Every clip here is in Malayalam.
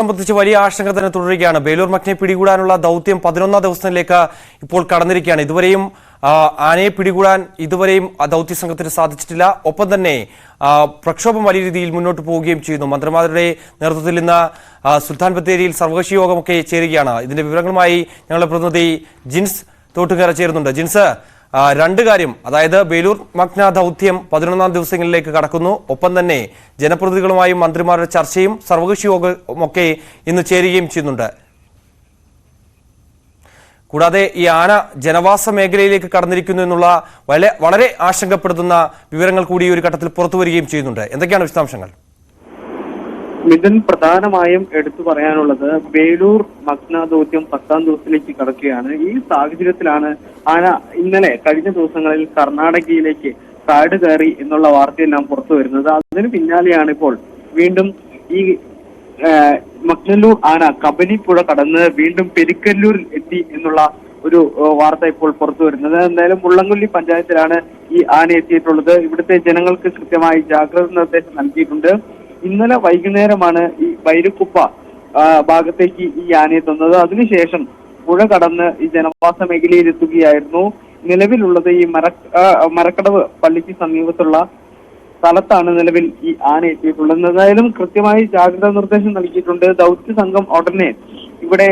സംബന്ധിച്ച് വലിയ ആശങ്ക തന്നെ തുടരുകയാണ്. ബേലൂർ മക്കിനെ പിടികൂടാനുള്ള ദൗത്യം പതിനൊന്നാം ദിവസത്തിലേക്ക് ഇപ്പോൾ കടന്നിരിക്കുകയാണ്. ഇതുവരെയും ആനയെ പിടികൂടാൻ ഇതുവരെയും ദൗത്യ സംഘത്തിന് സാധിച്ചിട്ടില്ല. ഒപ്പം തന്നെ പ്രക്ഷോഭം വലിയ രീതിയിൽ മുന്നോട്ട് പോവുകയും ചെയ്യുന്നു. മന്ത്രിമാരുടെ നേതൃത്വത്തിൽ ഇന്ന് സുൽത്താൻ ബത്തേരിയിൽ സർവകക്ഷി യോഗമൊക്കെ ചേരുകയാണ്. ഇതിന്റെ വിവരങ്ങളുമായി ഞങ്ങളുടെ പ്രതിനിധി ജിൻസ് തോട്ടുകര ചേരുന്നുണ്ട്. ജിൻസ് രണ്ട് കാര്യം. അതായത് ബേലൂർ മഗ്ന ദൗത്യം പതിനൊന്നാം ദിവസങ്ങളിലേക്ക് കടക്കുന്നു. ഒപ്പം തന്നെ ജനപ്രതിനിധികളുമായും മന്ത്രിമാരുടെ ചർച്ചയും സർവകക്ഷി യോഗമൊക്കെ ഇന്ന് ചേരുകയും ചെയ്യുന്നുണ്ട്. കൂടാതെ ഈ ആന ജനവാസ മേഖലയിലേക്ക് കടന്നിരിക്കുന്നു എന്നുള്ള വളരെ വളരെ ആശങ്കപ്പെടുത്തുന്ന വിവരങ്ങൾ കൂടി ഈ ഒരു ഘട്ടത്തിൽ പുറത്തു വരികയും ചെയ്യുന്നുണ്ട്. എന്തൊക്കെയാണ് വിശദാംശങ്ങൾ? മിഥുൻ പ്രധാനമായും എടുത്തു പറയാനുള്ളത് വേലൂർ മഗ്ന ദൗത്യം പത്താം ദിവസത്തിലേക്ക് കടക്കുകയാണ്. ഈ സാഹചര്യത്തിലാണ് ആന ഇന്നലെ കഴിഞ്ഞ ദിവസങ്ങളിൽ കർണാടകയിലേക്ക് കാട് കയറി എന്നുള്ള വാർത്തയെല്ലാം പുറത്തു വരുന്നത്. അതിന് പിന്നാലെയാണ് ഇപ്പോൾ വീണ്ടും ഈ മഗ്നല്ലൂർ ആന കബനിപ്പുഴ കടന്ന് വീണ്ടും പെരിക്കല്ലൂരിൽ എത്തി എന്നുള്ള ഒരു വാർത്ത ഇപ്പോൾ പുറത്തു വരുന്നത്. എന്തായാലും മുള്ളംകൊല്ലി പഞ്ചായത്തിലാണ് ഈ ആന എത്തിയിട്ടുള്ളത്. ഇവിടുത്തെ ജനങ്ങൾക്ക് കൃത്യമായി ജാഗ്രത നിർദ്ദേശം നൽകിയിട്ടുണ്ട്. ഇന്നലെ വൈകുന്നേരമാണ് ഈ വൈരുക്കുപ്പ ഭാഗത്തേക്ക് ഈ ആന എത്തുന്നത് അതിനുശേഷം പുഴ കടന്ന് ഈ ജനവാസ മേഖലയിൽ എത്തുകയായിരുന്നു നിലവിലുള്ളത് ഈ മര മരക്കടവ് പള്ളിക്ക് സമീപത്തുള്ള സ്ഥലത്താണ് നിലവിൽ ഈ ആന എത്തിയിട്ടുള്ളത്. എന്തായാലും കൃത്യമായി ജാഗ്രതാ നിർദ്ദേശം നൽകിയിട്ടുണ്ട്. ദൗത്യ സംഘം ഉടനെ ഇവിടെ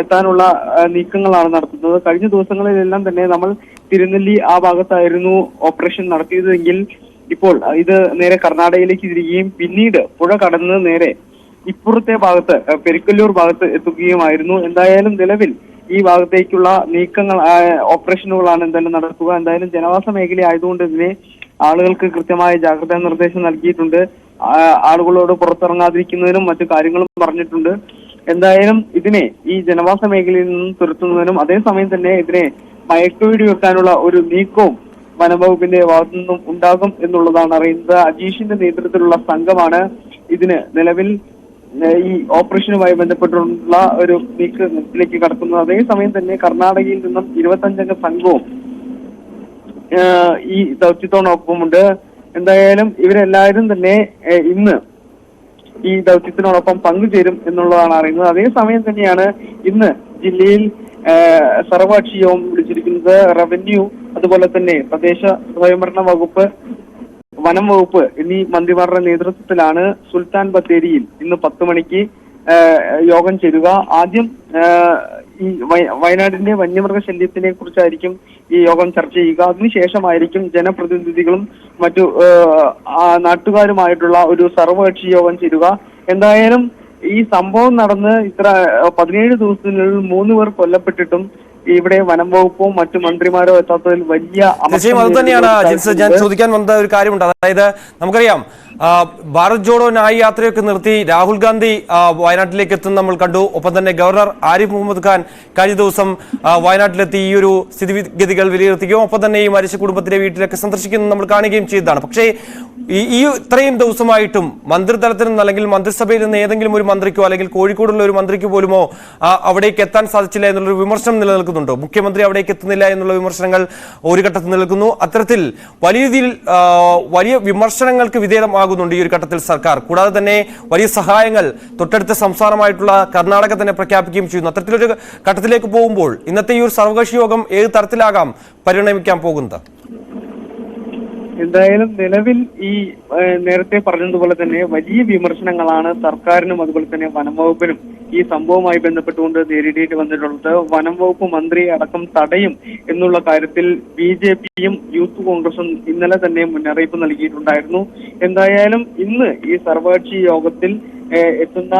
എത്താനുള്ള നീക്കങ്ങളാണ് നടത്തുന്നത്. കഴിഞ്ഞ ദിവസങ്ങളിലെല്ലാം തന്നെ നമ്മൾ തിരുനെല്ലി ആ ഭാഗത്തായിരുന്നു ഓപ്പറേഷൻ നടത്തിയതെങ്കിൽ ഇപ്പോൾ ഇത് നേരെ കർണാടകയിലേക്ക് തിരികുകയും പിന്നീട് പുഴ കടന്ന് നേരെ ഇപ്പുറത്തെ ഭാഗത്ത് പെരിക്കല്ലൂർ ഭാഗത്ത് എത്തുകയുമായിരുന്നു. എന്തായാലും നിലവിൽ ഈ ഭാഗത്തേക്കുള്ള നീക്കങ്ങൾ ഓപ്പറേഷനുകളാണ് എന്തായാലും നടക്കുക. എന്തായാലും ജനവാസ മേഖല ആയതുകൊണ്ട് ഇതിനെ ആളുകൾക്ക് കൃത്യമായ ജാഗ്രതാ നിർദ്ദേശം നൽകിയിട്ടുണ്ട്. ആളുകളോട് പുറത്തിറങ്ങാതിരിക്കുന്നതിനും മറ്റു കാര്യങ്ങളും പറഞ്ഞിട്ടുണ്ട്. എന്തായാലും ഇതിനെ ഈ ജനവാസ മേഖലയിൽ നിന്നും തുരത്തുന്നതിനും അതേസമയം തന്നെ ഇതിനെ മയക്കുവെടി വെക്കാനുള്ള ഒരു നീക്കവും വനംവകുപ്പിന്റെ ഭാഗത്തു നിന്നും ഉണ്ടാകും എന്നുള്ളതാണ് അറിയുന്നത്. അജീഷിന്റെ നേതൃത്വത്തിലുള്ള സംഘമാണ് ഇതിന് നിലവിൽ ഈ ഓപ്പറേഷനുമായി ബന്ധപ്പെട്ടുള്ള ഒരു നീക്കത്തിലേക്ക് കടക്കുന്നത്. അതേസമയം തന്നെ കർണാടകയിൽ നിന്നും ഇരുപത്തഞ്ചംഗ സംഘവും ഈ ദൗത്യത്തോടൊപ്പമുണ്ട്. എന്തായാലും ഇവരെല്ലാവരും തന്നെ ഇന്ന് ഈ ദൗത്യത്തിനോടൊപ്പം പങ്കുചേരും എന്നുള്ളതാണ് അറിയുന്നത്. അതേസമയം തന്നെയാണ് ഇന്ന് ജില്ലയിൽ ഏഹ് സർവകക്ഷി യോഗം വിളിച്ചിരിക്കുന്നത് റവന്യൂ അതുപോലെ തന്നെ തദ്ദേശ സ്വയംഭരണ വകുപ്പ് വനം വകുപ്പ് എന്നീ മന്ത്രിമാരുടെ നേതൃത്വത്തിലാണ് സുൽത്താൻ ബത്തേരിയിൽ ഇന്ന് പത്ത് മണിക്ക് യോഗം ചേരുക. ആദ്യം ഈ വയനാടിന്റെ വന്യമൃഗ ശല്യത്തിനെ കുറിച്ചായിരിക്കും ഈ യോഗം ചർച്ച ചെയ്യുക. അതിനുശേഷമായിരിക്കും ജനപ്രതിനിധികളും മറ്റു നാട്ടുകാരുമായിട്ടുള്ള ഒരു സർവകക്ഷി യോഗം ചേരുക. എന്തായാലും ഈ സംഭവം നടന്ന് ഇത്ര പതിനേഴ് ദിവസത്തിനുള്ളിൽ മൂന്ന് പേർ കൊല്ലപ്പെട്ടിട്ടും ഇവിടെ വനം വകുപ്പും മറ്റു മന്ത്രിമാരോ എത്താത്തതിൽ വലിയ നിശ്ചയം അത് തന്നെയാണ് ജിൻസ് ഞാൻ ചോദിക്കാൻ വന്ന ഒരു കാര്യമുണ്ട്. അതായത് നമുക്കറിയാം ഭാരത് ജോഡോ നായി യാത്രയൊക്കെ നിർത്തി രാഹുൽ ഗാന്ധി വയനാട്ടിലേക്ക് എത്തുന്ന നമ്മൾ കണ്ടു. ഒപ്പം തന്നെ ഗവർണർ ആരിഫ് മുഹമ്മദ് ഖാൻ കഴിഞ്ഞ ദിവസം വയനാട്ടിലെത്തി ഈ ഒരു സ്ഥിതിഗതികൾ വിലയിരുത്തുകയും ഒപ്പം തന്നെ ഈ മരിച്ച കുടുംബത്തിലെ വീട്ടിലൊക്കെ സന്ദർശിക്കുന്നത് നമ്മൾ കാണുകയും ചെയ്തതാണ്. പക്ഷേ ഈ ഈ ഇത്രയും ദിവസമായിട്ടും മന്ത്രിതലത്തിൽ നിന്ന് അല്ലെങ്കിൽ മന്ത്രിസഭയിൽ നിന്ന് ഏതെങ്കിലും ഒരു മന്ത്രിക്കോ അല്ലെങ്കിൽ കോഴിക്കോടുള്ള ഒരു മന്ത്രിക്ക് പോലുമോ അവിടേക്ക് എത്താൻ സാധിച്ചില്ല എന്നുള്ളൊരു വിമർശനം നിലനിൽക്കുന്നുണ്ടോ മുഖ്യമന്ത്രി അവിടേക്ക് എത്തുന്നില്ല എന്നുള്ള വിമർശനങ്ങൾ ഒരു ഘട്ടത്തിൽ നിൽക്കുന്നു അത്തരത്തിൽ വലിയ രീതിയിൽ വലിയ വിമർശനങ്ങൾക്ക് വിധേയമാകുന്നുണ്ട് ഈ ഒരു ഘട്ടത്തിൽ സർക്കാർ. കൂടാതെ തന്നെ വലിയ സഹായങ്ങൾ തൊട്ടടുത്ത സംസ്ഥാനമായിട്ടുള്ള കർണാടക തന്നെ പ്രഖ്യാപിക്കുകയും ചെയ്യുന്നു. അത്തരത്തിലൊരു ഘട്ടത്തിലേക്ക് പോകുമ്പോൾ ഇന്നത്തെ ഈ ഒരു സർവകക്ഷി യോഗം ഏത് തരത്തിലാകാം പരിണമിക്കാൻ പോകുന്നത്? എന്തായാലും നിലവിൽ ഈ നേരത്തെ പറഞ്ഞതുപോലെ തന്നെ വലിയ വിമർശനങ്ങളാണ് സർക്കാരിനും അതുപോലെ തന്നെ വനം വകുപ്പിനും ഈ സംഭവവുമായി ബന്ധപ്പെട്ടുകൊണ്ട് നേരിടേണ്ടി വന്നിട്ടുള്ളത്. വനം വകുപ്പ് മന്ത്രി അടക്കം തടയും എന്നുള്ള കാര്യത്തിൽ ബി ജെ പിയും യൂത്ത് കോൺഗ്രസും ഇന്നലെ തന്നെ മുന്നറിയിപ്പ് നൽകിയിട്ടുണ്ടായിരുന്നു. എന്തായാലും ഇന്ന് ഈ സർവകക്ഷി യോഗത്തിൽ എത്തുന്ന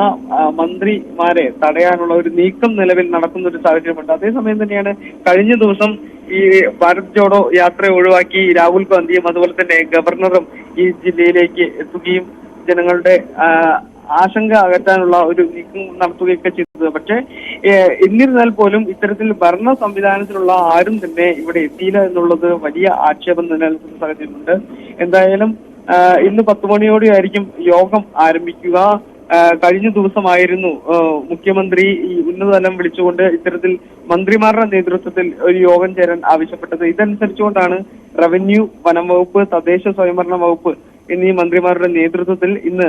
മന്ത്രിമാരെ തടയാനുള്ള ഒരു നീക്കം നിലവിൽ നടക്കുന്ന ഒരു സാഹചര്യമുണ്ട്. അതേസമയം തന്നെയാണ് കഴിഞ്ഞ ദിവസം ഈ ഭാരത് ജോഡോ യാത്ര ഒഴിവാക്കി രാഹുൽ ഗാന്ധിയും അതുപോലെ തന്നെ ഗവർണറും ഈ ജില്ലയിലേക്ക് എത്തുകയും ജനങ്ങളുടെ ആശങ്ക അകറ്റാനുള്ള ഒരു നീക്കം നടത്തുകയൊക്കെ ചെയ്തത്. പക്ഷേ എന്നിരുന്നാൽ പോലും ഇത്തരത്തിൽ ഭരണ സംവിധാനത്തിലുള്ള ആരും തന്നെ ഇവിടെ എത്തിയില്ല എന്നുള്ളത് വലിയ ആക്ഷേപം നിലനിൽക്കുന്ന സാഹചര്യമുണ്ട്. എന്തായാലും ഇന്ന് പത്ത് മണിയോടെയായിരിക്കും യോഗം ആരംഭിക്കുക. കഴിഞ്ഞ ദിവസമായിരുന്നു മുഖ്യമന്ത്രി ഈ ഉന്നതതലം വിളിച്ചുകൊണ്ട് ഇത്തരത്തിൽ മന്ത്രിമാരുടെ നേതൃത്വത്തിൽ ഒരു യോഗം ചേരാൻ ആവശ്യപ്പെട്ടത്. ഇതനുസരിച്ചുകൊണ്ടാണ് റവന്യൂ വനം വകുപ്പ് തദ്ദേശ സ്വയംഭരണ വകുപ്പ് എന്നീ മന്ത്രിമാരുടെ നേതൃത്വത്തിൽ ഇന്ന്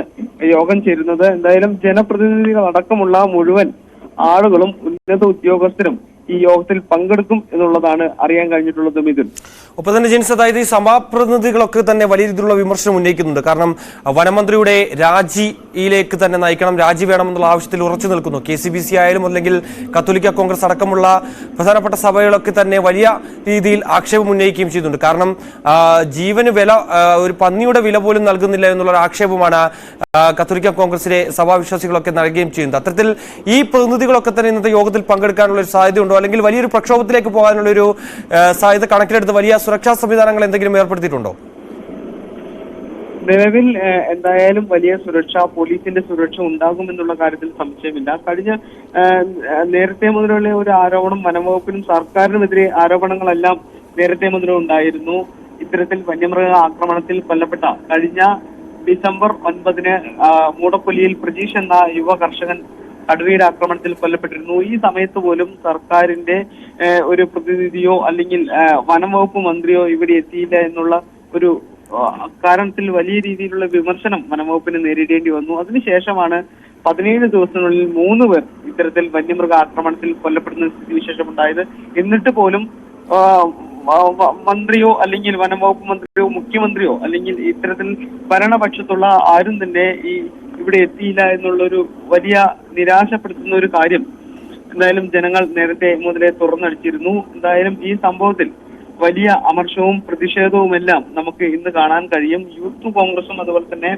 യോഗം ചേരുന്നത്. എന്തായാലും ജനപ്രതിനിധികൾ അടക്കമുള്ള മുഴുവൻ ആളുകളും ഉന്നത ഉദ്യോഗസ്ഥരും ഈ യോഗത്തിൽ പങ്കെടുക്കും എന്നുള്ളതാണ് അറിയാൻ കഴിഞ്ഞിട്ടുള്ളത് മിഥുൻ. ഒപ്പം തന്നെ ജിൻസ് അതായത് ഈ സഭാപ്രതിനിധികളൊക്കെ തന്നെ വലിയ രീതിയിലുള്ള വിമർശനം ഉന്നയിക്കുന്നുണ്ട്. കാരണം വനമന്ത്രിയുടെ വനമന്ത്രിയുടെ രാജിയിലേക്ക് തന്നെ നയിക്കണം രാജി വേണമെന്നുള്ള ആവശ്യത്തിൽ ഉറച്ചു നിൽക്കുന്നു. കെ സി ബി സി ആയാലും അല്ലെങ്കിൽ കത്തോലിക്ക കോൺഗ്രസ് അടക്കമുള്ള പ്രധാനപ്പെട്ട സഭകളൊക്കെ തന്നെ വലിയ രീതിയിൽ ആക്ഷേപം ഉന്നയിക്കുകയും ചെയ്യുന്നുണ്ട് കാരണം ജീവന് വില ഒരു പന്നിയുടെ വില പോലും നൽകുന്നില്ല എന്നുള്ള ആക്ഷേപമാണ് കത്തോലിക്ക കോൺഗ്രസിലെ സഭാവിശ്വാസികളൊക്കെ നൽകുകയും ചെയ്യുന്നത്. അത്തരത്തിൽ ഈ പ്രതിനിധികളൊക്കെ തന്നെ ഇന്നത്തെ യോഗത്തിൽ പങ്കെടുക്കാനുള്ള ഒരു സാധ്യതയുണ്ടോ? അല്ലെങ്കിൽ വലിയൊരു പ്രക്ഷോഭത്തിലേക്ക് പോകാനുള്ള ഒരു ആ, സാധ്യത കണക്കിലെടുത്ത് വലിയ സുരക്ഷാ സംവിധാനങ്ങൾ എന്തെങ്കിലും ഏർപ്പെടുത്തിയിട്ടുണ്ടോ? നിലവിൽ എന്തായാലും വലിയ സുരക്ഷ പോലീസിന്റെ സുരക്ഷ ഉണ്ടാകുമെന്നുള്ള കാര്യത്തിൽ സംശയമില്ല. കഴിഞ്ഞ നേരത്തെ മുതലുള്ള ഒരു ആരോപണം വനംവകുപ്പിനും സർക്കാരിനുമെതിരെ ആരോപണങ്ങളെല്ലാം നേരത്തെ മുതലേ ഉണ്ടായിരുന്നു. ഇത്തരത്തിൽ വന്യമൃഗ ആക്രമണത്തിൽ കൊല്ലപ്പെട്ട കഴിഞ്ഞ ഡിസംബർ ഒൻപതിന് മൂടപ്പൊലിയിൽ പ്രജീഷ് എന്ന യുവ കർഷകൻ കടുവയുടെ ആക്രമണത്തിൽ കൊല്ലപ്പെട്ടിരുന്നു. ഈ സമയത്ത് പോലും സർക്കാരിന്റെ ഒരു പ്രതിനിധിയോ അല്ലെങ്കിൽ വനംവകുപ്പ് മന്ത്രിയോ ഇവിടെ എത്തിയില്ല എന്നുള്ള ഒരു അക്കാരണത്തിൽ വലിയ രീതിയിലുള്ള വിമർശനം വനംവകുപ്പിന് നേരിടേണ്ടി വന്നു. അതിനുശേഷമാണ് പതിനേഴ് ദിവസങ്ങളിൽ മൂന്ന് പേർ ഇത്തരത്തിൽ വന്യമൃഗ ആക്രമണത്തിൽ കൊല്ലപ്പെടുന്ന സ്ഥിതിവിശേഷം ഉണ്ടായത്. എന്നിട്ട് പോലും മന്ത്രിയോ അല്ലെങ്കിൽ വനംവകുപ്പ് മന്ത്രിയോ മുഖ്യമന്ത്രിയോ അല്ലെങ്കിൽ ഇത്തരത്തിൽ ഭരണപക്ഷത്തുള്ള ആരും തന്നെ ഈ ഇവിടെ എത്തിയില്ല എന്നുള്ളൊരു വലിയ നിരാശപ്പെടുത്തുന്ന ഒരു കാര്യം എന്തായാലും ജനങ്ങൾ നേരത്തെ മുതലേ തുറന്നടിച്ചിരുന്നു. എന്തായാലും ഈ സംഭവത്തിൽ വലിയ അമർഷവും പ്രതിഷേധവുമെല്ലാം നമുക്ക് ഇന്ന് കാണാൻ കഴിയും. യൂത്ത് കോൺഗ്രസും അതുപോലെ തന്നെ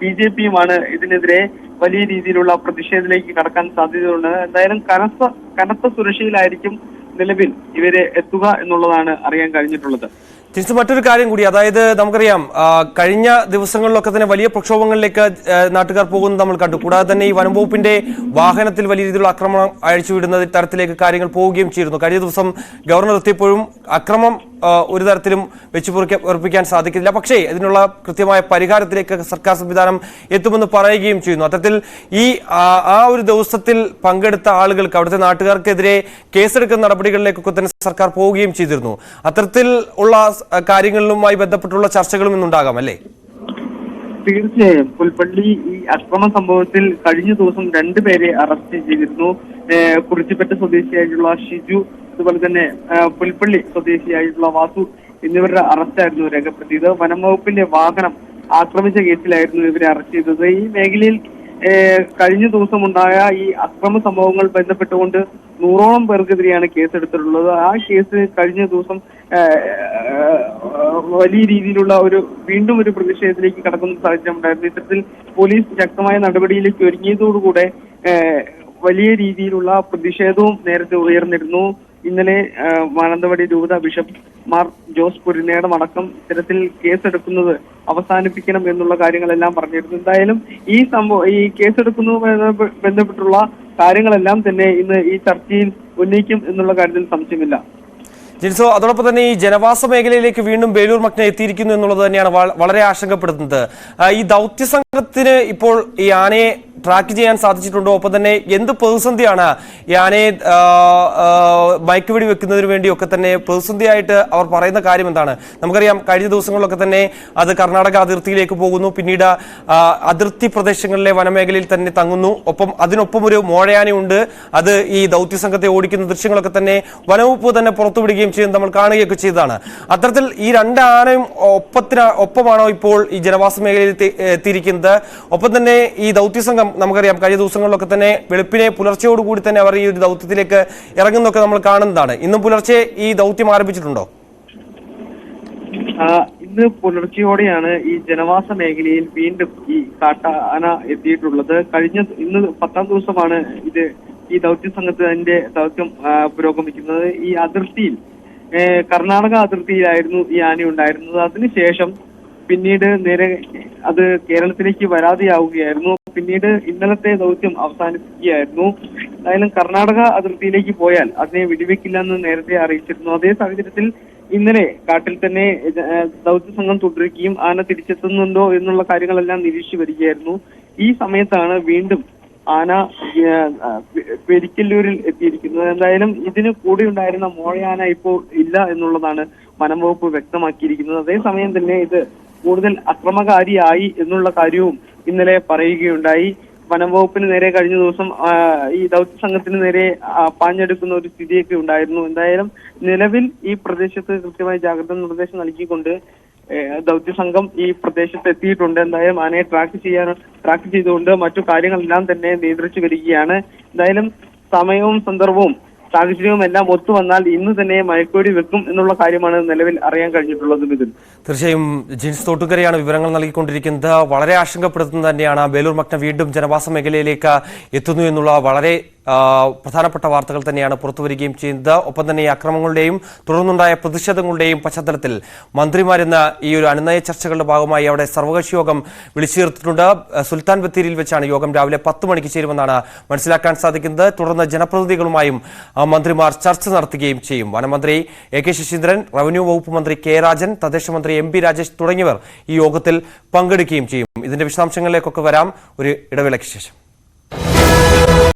ബി ജെ പിയുമാണ് ഇതിനെതിരെ വലിയ രീതിയിലുള്ള പ്രതിഷേധത്തിലേക്ക് കടക്കാൻ സാധ്യതയുണ്ട്. എന്തായാലും കനത്ത കനത്ത സുരക്ഷയിലായിരിക്കും നിലവിൽ ഇവരെ എത്തുക എന്നുള്ളതാണ് അറിയാൻ കഴിഞ്ഞിട്ടുള്ളത്. തിരിച്ച് മറ്റൊരു കാര്യം കൂടി അതായത് നമുക്കറിയാം കഴിഞ്ഞ ദിവസങ്ങളിലൊക്കെ തന്നെ വലിയ പ്രക്ഷോഭങ്ങളിലേക്ക് നാട്ടുകാർ പോകുന്നത് നമ്മൾ കണ്ടു. കൂടാതെ തന്നെ ഈ വനംവകുപ്പിന്റെ വാഹനത്തിൽ വലിയ രീതിയിലുള്ള ആക്രമണം അഴിച്ചുവിടുന്ന തരത്തിലേക്ക് കാര്യങ്ങൾ പോവുകയും ചെയ്തിരുന്നു. കഴിഞ്ഞ ദിവസം ഗവർണർ എത്തിയപ്പോഴും അക്രമം ഒരു തരത്തിലും വെച്ചു ഉറപ്പിക്കാൻ സാധിക്കില്ല പക്ഷേ ഇതിനുള്ള കൃത്യമായ പരിഹാരത്തിലേക്ക് സർക്കാർ സംവിധാനം എത്തുമെന്ന് പറയുകയും ചെയ്യുന്നു. അത്തരത്തിൽ ഈ ആ, ഒരു ദിവസത്തിൽ പങ്കെടുത്ത ആളുകൾക്ക് അവിടുത്തെ നാട്ടുകാർക്കെതിരെ കേസെടുക്കുന്ന നടപടികളിലേക്കൊക്കെ തന്നെ സർക്കാർ പോവുകയും ചെയ്തിരുന്നു. അത്തരത്തിൽ ഉള്ള കാര്യങ്ങളിലുമായി ബന്ധപ്പെട്ടുള്ള ചർച്ചകളും ഇന്നുണ്ടാകാം അല്ലേ? തീർച്ചയായും. പുൽപ്പള്ളി ഈ അക്രമ സംഭവത്തിൽ കഴിഞ്ഞ ദിവസം രണ്ടുപേരെ അറസ്റ്റ് ചെയ്തിരുന്നു. കുറിച്ചിപ്പറ്റ സ്വദേശിയായിട്ടുള്ള ഷിജു അതുപോലെ തന്നെ പുൽപ്പള്ളി സ്വദേശിയായിട്ടുള്ള വാസു എന്നിവരുടെ അറസ്റ്റായിരുന്നു രേഖപ്പെടുത്തിയത്. വനം വകുപ്പിന്റെ വാഹനം ആക്രമിച്ച കേസിലായിരുന്നു ഇവരെ അറസ്റ്റ് ചെയ്തത്. ഈ മേഖലയിൽ കഴിഞ്ഞ ദിവസം ഉണ്ടായ ഈ അക്രമ സംഭവങ്ങൾ ബന്ധപ്പെട്ടുകൊണ്ട് നൂറോളം പേർക്കെതിരെയാണ് കേസെടുത്തിട്ടുള്ളത്. ആ കേസ് കഴിഞ്ഞ ദിവസം വലിയ രീതിയിലുള്ള ഒരു വീണ്ടും ഒരു പ്രതിഷേധത്തിലേക്ക് കടക്കുന്ന സാഹചര്യം ഉണ്ടായിരുന്നു ഇത്തരത്തിൽ പോലീസ് ശക്തമായ നടപടിയിലേക്ക് ഒരുങ്ങിയതോടുകൂടെ വലിയ രീതിയിലുള്ള പ്രതിഷേധവും നേരത്തെ ഉയർന്നിരുന്നു. ഇന്നലെ മാനന്തവാടി രൂപത ബിഷപ്പ് മാർ ജോസ് പുരിനേടം അടക്കം ഇത്തരത്തിൽ കേസെടുക്കുന്നത് അവസാനിപ്പിക്കണം എന്നുള്ള കാര്യങ്ങളെല്ലാം പറഞ്ഞിരുന്നു. എന്തായാലും ഈ സംഭവം ഈ കേസെടുക്കുന്നതുമായി ബന്ധപ്പെ- ബന്ധപ്പെട്ടുള്ള കാര്യങ്ങളെല്ലാം തന്നെ ഇന്ന് ഈ ചർച്ചയിൽ ഉന്നയിക്കും എന്നുള്ള കാര്യത്തിൽ സംശയമില്ല. ജിൻസോ അതോടൊപ്പം തന്നെ ഈ ജനവാസ മേഖലയിലേക്ക് വീണ്ടും ബേലൂർ മക്ന എത്തിയിരിക്കുന്നു എന്നുള്ളത് തന്നെയാണ് വളരെ ആശങ്കപ്പെടുത്തുന്നത്. ഈ ദൗത്യ സംഘത്തിന് ഇപ്പോൾ ഈ ആനയെ ട്രാക്ക് ചെയ്യാൻ സാധിച്ചിട്ടുണ്ടോ? ഒപ്പം തന്നെ എന്ത് പ്രതിസന്ധിയാണ് ആ, മയക്കുവെടി വെക്കുന്നതിന് വേണ്ടിയൊക്കെ തന്നെ പ്രതിസന്ധിയായിട്ട് അവർ പറയുന്ന കാര്യം എന്താണ്? നമുക്കറിയാം കഴിഞ്ഞ ദിവസങ്ങളിലൊക്കെ തന്നെ അത് കർണാടക അതിർത്തിയിലേക്ക് പോകുന്നു. പിന്നീട് അതിർത്തി പ്രദേശങ്ങളിലെ വനമേഖലയിൽ തന്നെ തങ്ങുന്നു. ഒപ്പം അതിനൊപ്പം ഒരു മോഴയാനയുണ്ട് അത് ഈ ദൗത്യ സംഘത്തെ ഓടിക്കുന്ന ദൃശ്യങ്ങളൊക്കെ തന്നെ വനവകുപ്പ് തന്നെ പുറത്തുവിടുകയും ചെയ്യും. നമ്മൾ കാണുകയൊക്കെ ചെയ്തതാണ്. അത്തരത്തിൽ ഈ രണ്ട് ആനയും ഒപ്പത്തിന് ഒപ്പമാണോ ഇപ്പോൾ ഈ ജനവാസ മേഖലയിൽ എത്തിയിരിക്കുന്നത്? ഒപ്പം തന്നെ ഈ ദൗത്യ സംഘം നമുക്കറിയാം കഴിഞ്ഞ ദിവസങ്ങളിലൊക്കെ തന്നെ വെളുപ്പിനെ പുലർച്ചയോടുകൂടി തന്നെ അവർ ഈ ഒരു ദൗത്യത്തിലേക്ക് ഇറങ്ങുന്നൊക്കെ നമ്മൾ കാണുന്നതാണ്. ഇന്നും പുലർച്ചെ ഈ ദൗത്യം ആരംഭിച്ചിട്ടുണ്ടോ? ഇന്ന് പുലർച്ചയോടെയാണ് ഈ ജനവാസ മേഖലയിൽ വീണ്ടും ഈ കാട്ടാന എത്തിയിട്ടുള്ളത്. കഴിഞ്ഞ ഇന്ന് പത്താം ദിവസമാണ് ഇത് ഈ ദൗത്യ സംഘത്തിന്റെ ദൗത്യം പുരോഗമിക്കുന്നത്. ഈ അതിർത്തിയിൽ കർണാടക അതിർത്തിയിലായിരുന്നു ഈ ആന ഉണ്ടായിരുന്നത്. അതിനുശേഷം പിന്നീട് നേരെ അത് കേരളത്തിലേക്ക് വരാതെയാവുകയായിരുന്നു പിന്നീട് ഇന്നലത്തെ ദൗത്യം അവസാനിപ്പിക്കുകയായിരുന്നു. എന്തായാലും കർണാടക അതിർത്തിയിലേക്ക് പോയാൽ അതിനെ വെടിവെക്കില്ല എന്ന് നേരത്തെ അറിയിച്ചിരുന്നു. അതേ സാഹചര്യത്തിൽ ഇന്നലെ കാട്ടിൽ തന്നെ ദൗത്യ സംഘം തുടരുകയും ആന തിരിച്ചെത്തുന്നുണ്ടോ എന്നുള്ള കാര്യങ്ങളെല്ലാം നിരീക്ഷിച്ചു വരികയായിരുന്നു. ഈ സമയത്താണ് വീണ്ടും ആന പെരിക്കല്ലൂരിൽ എത്തിയിരിക്കുന്നത്. എന്തായാലും ഇതിന് കൂടെ ഉണ്ടായിരുന്ന മോഴയാന ഇപ്പോൾ ഇല്ല എന്നുള്ളതാണ് വനംവകുപ്പ് വ്യക്തമാക്കിയിരിക്കുന്നത്. അതേസമയം തന്നെ ഇത് കൂടുതൽ അക്രമകാരിയായി എന്നുള്ള കാര്യവും ഇന്നലെ പറയുകയുണ്ടായി. വനംവകുപ്പിന് നേരെ കഴിഞ്ഞ ദിവസം ഈ ദൗത്യ സംഘത്തിന് നേരെ പാഞ്ഞെടുക്കുന്ന ഒരു സ്ഥിതിയൊക്കെ ഉണ്ടായിരുന്നു. എന്തായാലും നിലവിൽ ഈ പ്രദേശത്ത് കൃത്യമായി ജാഗ്രത നിർദ്ദേശം നൽകിക്കൊണ്ട് ദൗത്യ സംഘം ഈ പ്രദേശത്ത് എത്തിയിട്ടുണ്ട്. എന്തായാലും ആനയെ ട്രാക്ക് ചെയ്യാൻ ട്രാക്ക് ചെയ്തുകൊണ്ട് മറ്റു കാര്യങ്ങളെല്ലാം തന്നെ നിയന്ത്രിച്ചു വരികയാണ്. എന്തായാലും സമയവും സന്ദർഭവും സാഹചര്യവും എല്ലാം ഒത്തു വന്നാൽ ഇന്ന് തന്നെ മയക്കുവെടി വെക്കും എന്നുള്ള കാര്യമാണ് നിലവിൽ അറിയാൻ കഴിഞ്ഞിട്ടുള്ളത് ഇതിൽ തീർച്ചയായും ജിൻസ് തോട്ടുകരയാണ് വിവരങ്ങൾ നൽകിക്കൊണ്ടിരിക്കുന്നത്. വളരെ ആശങ്കപ്പെടുത്തുന്നത് തന്നെയാണ്. ബേലൂർ മക്ന വീണ്ടും ജനവാസ മേഖലയിലേക്ക് എത്തുന്നു എന്നുള്ള വളരെ പ്രധാനപ്പെട്ട വാർത്തകൾ തന്നെയാണ് പുറത്തുവരികയും ചെയ്യുന്നത്. ഒപ്പം തന്നെ ഈ അക്രമങ്ങളുടെയും തുടർന്നുണ്ടായ പ്രതിഷേധങ്ങളുടെയും പശ്ചാത്തലത്തിൽ മന്ത്രിമാരെന്ന ഈ ഒരു അനുനയ ചർച്ചകളുടെ ഭാഗമായി അവിടെ സർവകക്ഷി യോഗം വിളിച്ചു ചേർത്തിട്ടുണ്ട് സുൽത്താൻ ബത്തേരിയിൽ വെച്ചാണ് യോഗം രാവിലെ പത്ത് മണിക്ക് ചേരുമെന്നാണ് മനസ്സിലാക്കാൻ സാധിക്കുന്നത്. തുടർന്ന് ജനപ്രതിനിധികളുമായും മന്ത്രിമാർ ചർച്ച നടത്തുകയും ചെയ്യും. വനമന്ത്രി എ കെ ശശീന്ദ്രൻ റവന്യൂ വകുപ്പ് മന്ത്രി കെ രാജൻ തദ്ദേശ മന്ത്രി എം പി രാജേഷ് തുടങ്ങിയവർ ഈ യോഗത്തിൽ പങ്കെടുക്കുകയും ചെയ്യും. ഇതിന്റെ വിശദാംശങ്ങളിലേക്കൊക്കെ വരാം. ഒരു ഇടവേളയ്ക്ക് ശേഷം.